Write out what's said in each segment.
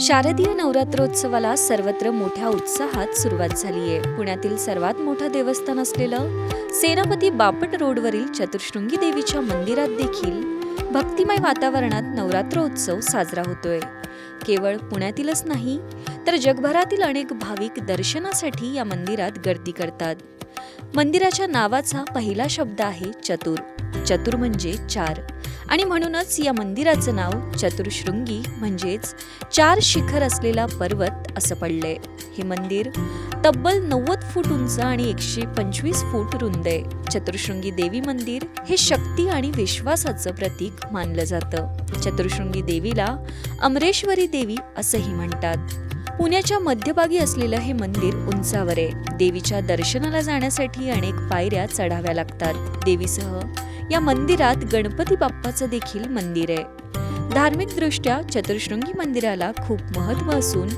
शारदीय नवरात्रोत्सवाला सर्वत्र मोठ्या उत्साहात सुरुवात झाली आहे पुण्यातील सर्वात मोठं देवस्थान असलेलं सेनापती बापट रोडवरील चतुर्शृंगी देवीच्या मंदिरात देखील भक्तिमय वातावरणात नवरात्रोत्सव साजरा होतोय. केवळ पुण्यातीलच नाही तर जगभरातील अनेक भाविक दर्शनासाठी या मंदिरात गर्दी करतात. मंदिराच्या नावाचा पहिला शब्द आहे चतुर. चतुर म्हणजे चार. आणि म्हणूनच या मंदिराचं नाव चतुर्शृंगी म्हणजेच चार शिखर असलेला पर्वत असं पडले हे मंदिर तब्बल नव्वद फूट उंच आणि एकशे पंचवीस फूट रुंद आहे. चतुर्शृंगी देवी मंदिर हे शक्ती आणि विश्वासाचं प्रतीक मानलं जातं. चतुर्शृंगी देवीला अमरेश्वरी देवी असंही म्हणतात. पुण्याच्या मध्यभागी असलेलं हे मंदिर उंचावर आहे. देवीच्या दर्शनाला जाण्यासाठी अनेक पायऱ्या चढाव्या लागतात. देवीसह या मंदिरात गणपती बाप्पाचं देखील मंदिर आहे. धार्मिकदृष्ट्या चतुर्शृंगी मंदिराला खूप महत्त्व असून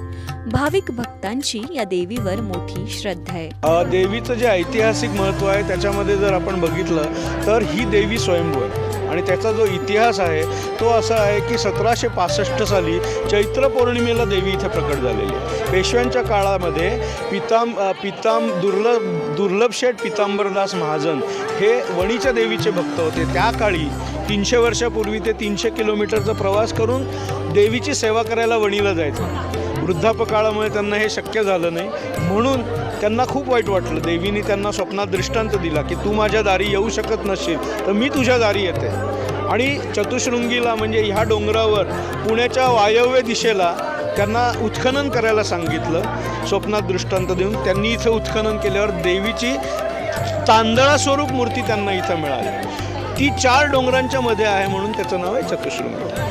भाविक भक्तांची या देवीवर मोठी श्रद्धा आहे. देवीचं जे ऐतिहासिक महत्त्व आहे त्याच्यामध्ये जर आपण बघितलं तर ही देवी स्वयंभू आहे. आणि त्याचा जो इतिहास आहे तो असा आहे की सतराशे पासष्ट साली चैत्र पौर्णिमेला देवी इथे प्रकट झालेली आहे. पेशव्यांच्या काळामध्ये पिताम पिताम दुर्लभ दुर्लभशेठ पितांबरदास महाजन हे वणीच्या देवीचे भक्त होते. त्या काळी तीनशे वर्षापूर्वी ते तीनशे किलोमीटरचा प्रवास करून देवीची सेवा करायला वणीला जायचं. वृद्धापकाळामुळे त्यांना हे शक्य झालं नाही. म्हणून त्यांना खूप वाईट वाटलं. देवीने त्यांना स्वप्नात दृष्टांत दिला की तू माझ्या दारी येऊ शकत नसशील तर मी तुझ्या दारी येते. आणि चतुशृंगीला म्हणजे ह्या डोंगरावर पुण्याच्या वायव्य दिशेला त्यांना उत्खनन करायला सांगितलं. स्वप्नात दृष्टांत देऊन त्यांनी इथं उत्खनन केल्यावर देवीची तांदळास्वरूप मूर्ती त्यांना इथं मिळाली. ती चार डोंगरांच्या मध्ये आहे म्हणून त्याचं नाव आहे चतुशृंगी.